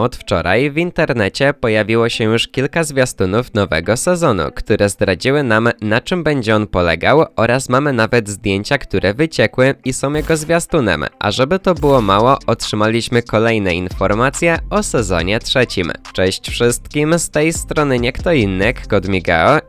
Od wczoraj w internecie pojawiło się już kilka zwiastunów nowego sezonu, które zdradziły nam na czym będzie on polegał oraz mamy nawet zdjęcia, które wyciekły i są jego zwiastunem. A żeby to było mało, otrzymaliśmy kolejne informacje o sezonie trzecim. Cześć wszystkim, z tej strony nie kto inny, Kod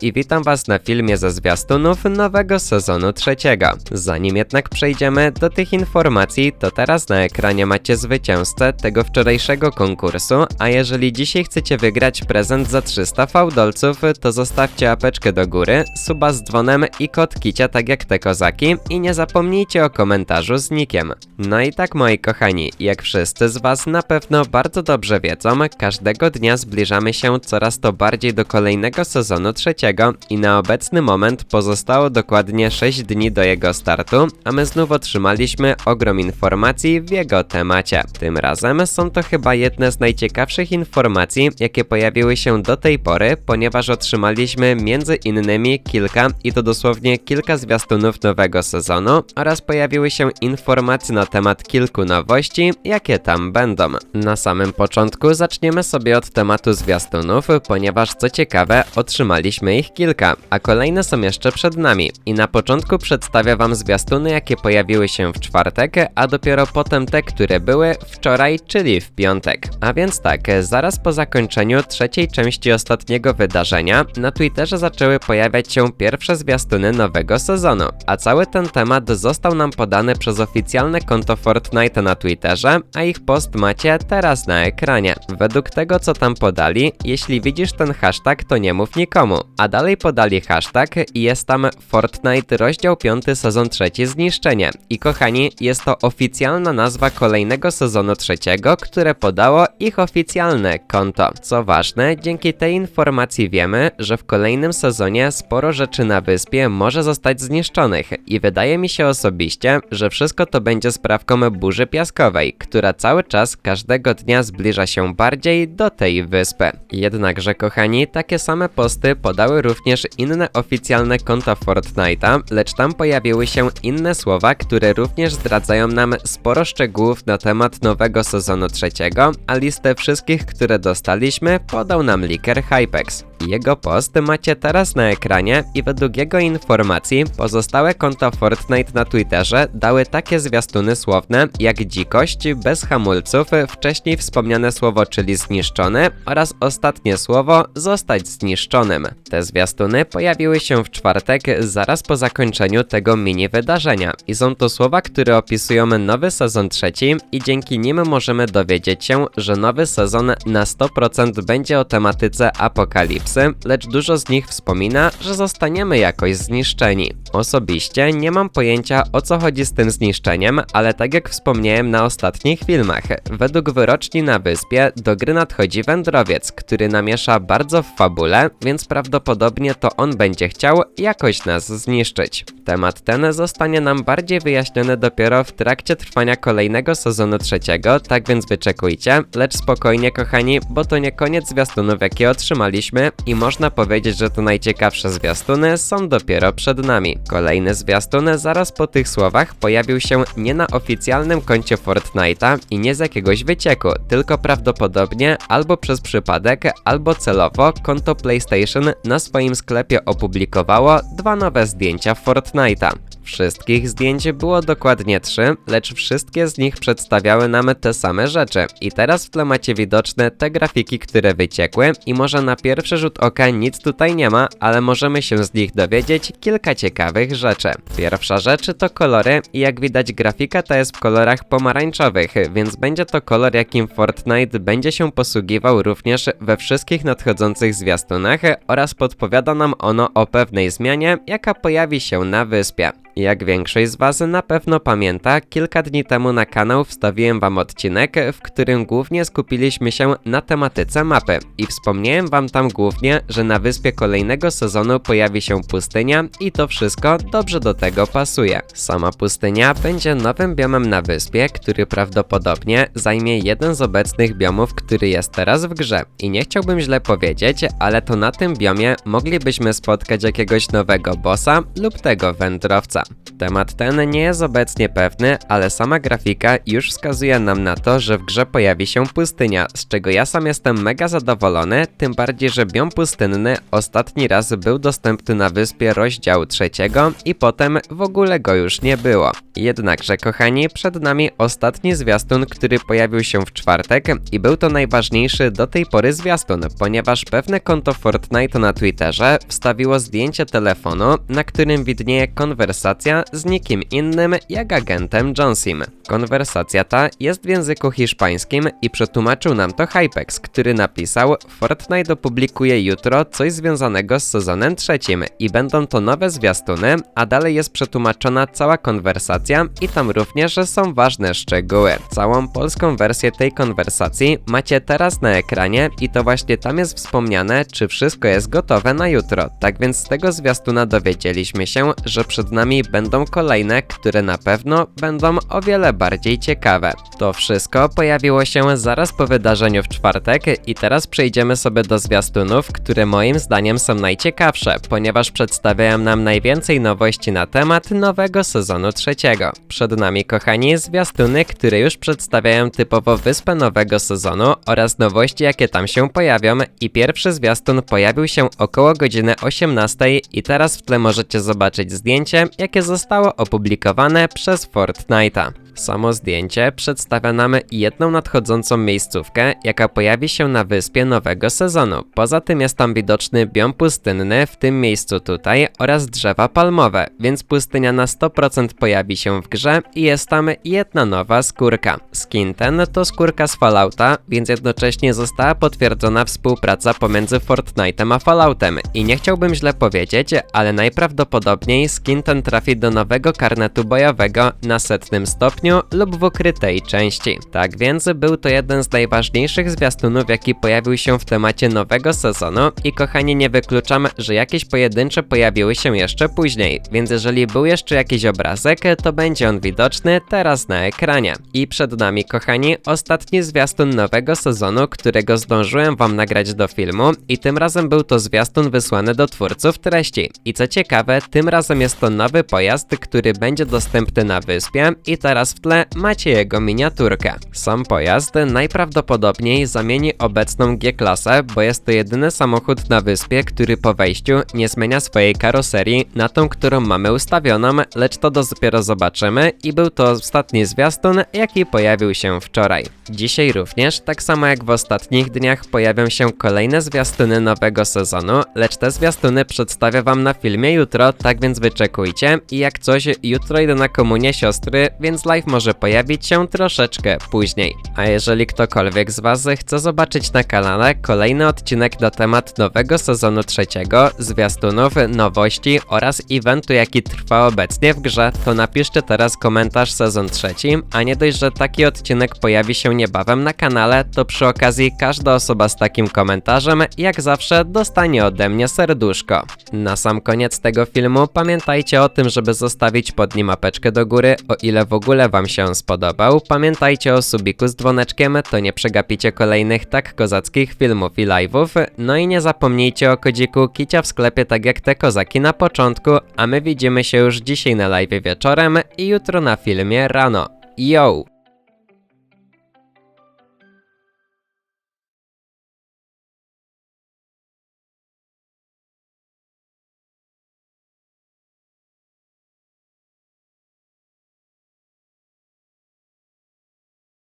i witam was na filmie ze zwiastunów nowego sezonu trzeciego. Zanim jednak przejdziemy do tych informacji, to teraz na ekranie macie zwycięzcę tego wczorajszego konkursu, a jeżeli dzisiaj chcecie wygrać prezent za 300 fałdolców, to zostawcie apeczkę do góry, suba z dzwonem i kod kicia tak jak te kozaki i nie zapomnijcie o komentarzu z nikiem. No i tak moi kochani, jak wszyscy z was na pewno bardzo dobrze wiedzą, każdego dnia zbliżamy się coraz to bardziej do kolejnego sezonu trzeciego i na obecny moment pozostało dokładnie 6 dni do jego startu, a my znów otrzymaliśmy ogrom informacji w jego temacie. Tym razem są to chyba jedne z najciekawszych informacji, jakie pojawiły się do tej pory, ponieważ otrzymaliśmy między innymi kilka i to dosłownie kilka zwiastunów nowego sezonu oraz pojawiły się informacje na temat kilku nowości, jakie tam będą. Na samym początku zaczniemy sobie od tematu zwiastunów, ponieważ co ciekawe, otrzymaliśmy ich kilka, a kolejne są jeszcze przed nami. I na początku przedstawię wam zwiastuny, jakie pojawiły się w czwartek, a dopiero potem te, które były wczoraj, czyli w piątek. A więc tak, zaraz po zakończeniu trzeciej części ostatniego wydarzenia, na Twitterze zaczęły pojawiać się pierwsze zwiastuny nowego sezonu, a cały ten temat został nam podany przez oficjalne konto Fortnite na Twitterze, a ich post macie teraz na ekranie. Według tego, co tam podali, jeśli widzisz ten hashtag, to nie mów nikomu. A dalej podali hashtag i jest tam Fortnite rozdział 5 sezon 3 zniszczenie. I kochani, jest to oficjalna nazwa kolejnego sezonu trzeciego, które podało ich oficjalne konto. Co ważne, dzięki tej informacji wiemy, że w kolejnym sezonie sporo rzeczy na wyspie może zostać zniszczonych i wydaje mi się osobiście, że wszystko to będzie sprawką burzy piaskowej, która cały czas każdego dnia zbliża się bardziej do tej wyspy. Jednakże kochani, takie same posty podały również inne oficjalne konta Fortnite'a, lecz tam pojawiły się inne słowa, które również zdradzają nam sporo szczegółów na temat nowego sezonu trzeciego, a listę wszystkich, które dostaliśmy, podał nam leaker Hypex. Jego post macie teraz na ekranie i według jego informacji pozostałe konta Fortnite na Twitterze dały takie zwiastuny słowne jak dzikość, bez hamulców, wcześniej wspomniane słowo czyli zniszczony oraz ostatnie słowo zostać zniszczonym. Te zwiastuny pojawiły się w czwartek zaraz po zakończeniu tego mini wydarzenia i są to słowa, które opisują nowy sezon trzeci i dzięki nim możemy dowiedzieć się, że nowy sezon na 100% będzie o tematyce apokalipsy, lecz dużo z nich wspomina, że zostaniemy jakoś zniszczeni. Osobiście nie mam pojęcia o co chodzi z tym zniszczeniem, ale tak jak wspomniałem na ostatnich filmach, według wyroczni na wyspie do gry nadchodzi wędrowiec, który namiesza bardzo w fabule, więc prawdopodobnie to on będzie chciał jakoś nas zniszczyć. Temat ten zostanie nam bardziej wyjaśniony dopiero w trakcie trwania kolejnego sezonu trzeciego, tak więc wyczekujcie, lecz spokojnie kochani, bo to nie koniec zwiastunów jakie otrzymaliśmy i można powiedzieć, że to najciekawsze zwiastuny są dopiero przed nami. Kolejny zwiastun zaraz po tych słowach pojawił się nie na oficjalnym koncie Fortnite'a i nie z jakiegoś wycieku, tylko prawdopodobnie albo przez przypadek, albo celowo konto PlayStation na swoim sklepie opublikowało dwa nowe zdjęcia Fortnite'a. Wszystkich zdjęć było dokładnie trzy, lecz wszystkie z nich przedstawiały nam te same rzeczy. I teraz w tle macie widoczne te grafiki, które wyciekły i może na pierwszy rzut oka nic tutaj nie ma, ale możemy się z nich dowiedzieć kilka ciekawych rzeczy. Pierwsza rzecz to kolory i jak widać grafika ta jest w kolorach pomarańczowych, więc będzie to kolor jakim Fortnite będzie się posługiwał również we wszystkich nadchodzących zwiastunach oraz podpowiada nam ono o pewnej zmianie, jaka pojawi się na wyspie. Jak większość z Was na pewno pamięta, kilka dni temu na kanał wstawiłem Wam odcinek, w którym głównie skupiliśmy się na tematyce mapy i wspomniałem Wam tam głównie, że na wyspie kolejnego sezonu pojawi się pustynia i to wszystko dobrze do tego pasuje. Sama pustynia będzie nowym biomem na wyspie, który prawdopodobnie zajmie jeden z obecnych biomów, który jest teraz w grze. I nie chciałbym źle powiedzieć, ale to na tym biomie moglibyśmy spotkać jakiegoś nowego bossa lub tego wędrowca. Temat ten nie jest obecnie pewny, ale sama grafika już wskazuje nam na to, że w grze pojawi się pustynia, z czego ja sam jestem mega zadowolony, tym bardziej, że biom pustynny ostatni raz był dostępny na wyspie rozdziału trzeciego i potem w ogóle go już nie było. Jednakże kochani, przed nami ostatni zwiastun, który pojawił się w czwartek i był to najważniejszy do tej pory zwiastun, ponieważ pewne konto Fortnite na Twitterze wstawiło zdjęcie telefonu, na którym widnieje konwersacja z nikim innym jak agentem Johnsim. Konwersacja ta jest w języku hiszpańskim i przetłumaczył nam to Hypex, który napisał Fortnite opublikuje jutro coś związanego z sezonem trzecim i będą to nowe zwiastuny, a dalej jest przetłumaczona cała konwersacja i tam również są ważne szczegóły. Całą polską wersję tej konwersacji macie teraz na ekranie i to właśnie tam jest wspomniane, czy wszystko jest gotowe na jutro. Tak więc z tego zwiastuna dowiedzieliśmy się, że przed nami będą kolejne, które na pewno będą o wiele bardziej ciekawe. To wszystko pojawiło się zaraz po wydarzeniu w czwartek i teraz przejdziemy sobie do zwiastunów, które moim zdaniem są najciekawsze, ponieważ przedstawiają nam najwięcej nowości na temat nowego sezonu trzeciego. Przed nami, kochani, zwiastuny, które już przedstawiają typowo wyspę nowego sezonu oraz nowości, jakie tam się pojawią i pierwszy zwiastun pojawił się około godziny 18 i teraz w tle możecie zobaczyć zdjęcie, jakie zostało opublikowane przez Fortnite'a. Samo zdjęcie przedstawia nam jedną nadchodzącą miejscówkę, jaka pojawi się na wyspie nowego sezonu. Poza tym jest tam widoczny biom pustynny, w tym miejscu tutaj, oraz drzewa palmowe, więc pustynia na 100% pojawi się w grze i jest tam jedna nowa skórka. Skin ten to skórka z Fallouta, więc jednocześnie została potwierdzona współpraca pomiędzy Fortnite'em a Falloutem. I nie chciałbym źle powiedzieć, ale najprawdopodobniej skin ten trafi do nowego karnetu bojowego na setnym stopniu lub w ukrytej części. Tak więc był to jeden z najważniejszych zwiastunów, jaki pojawił się w temacie nowego sezonu i kochani nie wykluczam, że jakieś pojedyncze pojawiły się jeszcze później, więc jeżeli był jeszcze jakiś obrazek, to będzie on widoczny teraz na ekranie. I przed nami kochani ostatni zwiastun nowego sezonu, którego zdążyłem wam nagrać do filmu i tym razem był to zwiastun wysłany do twórców treści. I co ciekawe, tym razem jest to nowy pojazd, który będzie dostępny na wyspie i teraz w tle macie jego miniaturkę. Sam pojazd najprawdopodobniej zamieni obecną G-klasę, bo jest to jedyny samochód na wyspie, który po wejściu nie zmienia swojej karoserii na tą, którą mamy ustawioną, lecz to dopiero zobaczymy i był to ostatni zwiastun, jaki pojawił się wczoraj. Dzisiaj również, tak samo jak w ostatnich dniach, pojawią się kolejne zwiastuny nowego sezonu, lecz te zwiastuny przedstawię wam na filmie jutro, tak więc wyczekujcie i jak coś, jutro idę na komunię siostry, więc live może pojawić się troszeczkę później. A jeżeli ktokolwiek z was chce zobaczyć na kanale kolejny odcinek na temat nowego sezonu trzeciego, zwiastunów, nowości oraz eventu jaki trwa obecnie w grze, to napiszcie teraz komentarz sezon trzeci, a nie dość, że taki odcinek pojawi się niebawem na kanale, to przy okazji każda osoba z takim komentarzem, jak zawsze, dostanie ode mnie serduszko. Na sam koniec tego filmu pamiętajcie o tym, żeby zostawić pod nim apeczkę do góry, o ile w ogóle wam się spodobał. Pamiętajcie o subiku z dzwoneczkiem, to nie przegapicie kolejnych tak kozackich filmów i live'ów. No i nie zapomnijcie o kodziku Kicia w sklepie tak jak te kozaki na początku, a my widzimy się już dzisiaj na live wieczorem i jutro na filmie rano. Yo!